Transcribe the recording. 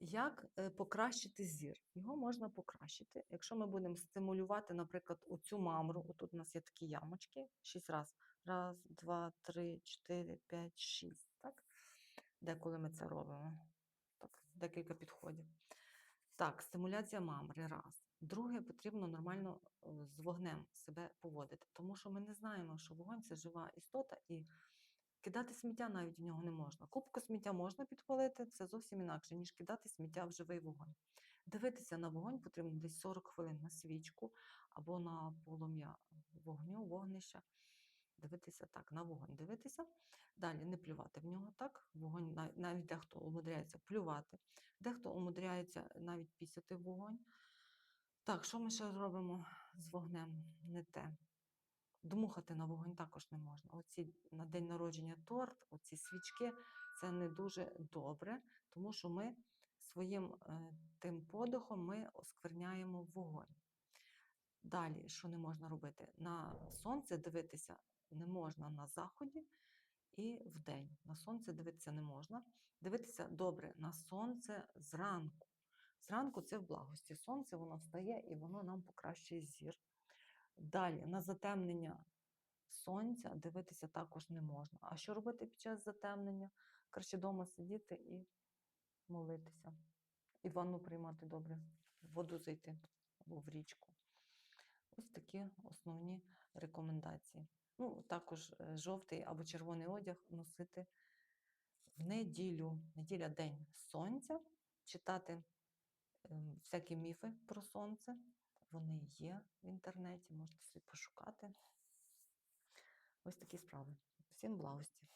Як е, покращити зір? Його можна покращити, якщо ми будемо стимулювати, наприклад, оцю мамру. Отут у нас є такі ямочки. Шість раз. Раз, два, три, чотири, п'ять, шість. Так? Деколи ми це робимо. Так, декілька підходів. Так, стимуляція мамри. Раз. Друге, потрібно нормально е, з вогнем себе поводити, тому що ми не знаємо, що вогонь це жива істота, і кидати сміття навіть в нього не можна. Кубку сміття можна підпалити, це зовсім інакше, ніж кидати сміття в живий вогонь. Дивитися на вогонь потрібно десь 40 хвилин на свічку або на полум'я вогню, вогнища. Дивитися так, на вогонь дивитися. Далі не плювати в нього так. Вогонь навіть дехто умудряється плювати, дехто умудряється навіть пісяти вогонь. Так, що ми ще робимо з вогнем? Не те. Дмухати на вогонь також не можна. Оці на день народження торт, оці свічки це не дуже добре, тому що ми своїм е, тим подихом ми оскверняємо вогонь. Далі, що не можна робити? На сонце дивитися не можна на заході і вдень. На сонце дивитися не можна. Дивитися добре на сонце зранку. Зранку це в благості. Сонце воно встає і воно нам покращує зір. Далі на затемнення сонця дивитися також не можна. А що робити під час затемнення? Краще вдома сидіти і молитися. І ванну приймати добре, в воду зайти або в річку. Ось такі основні рекомендації. Ну, також е, жовтий або червоний одяг носити в неділю. Неділя день сонця, читати ем, всякі міфи про сонце. Вони є в інтернеті, можете собі пошукати. Ось такі справи. Всім благості.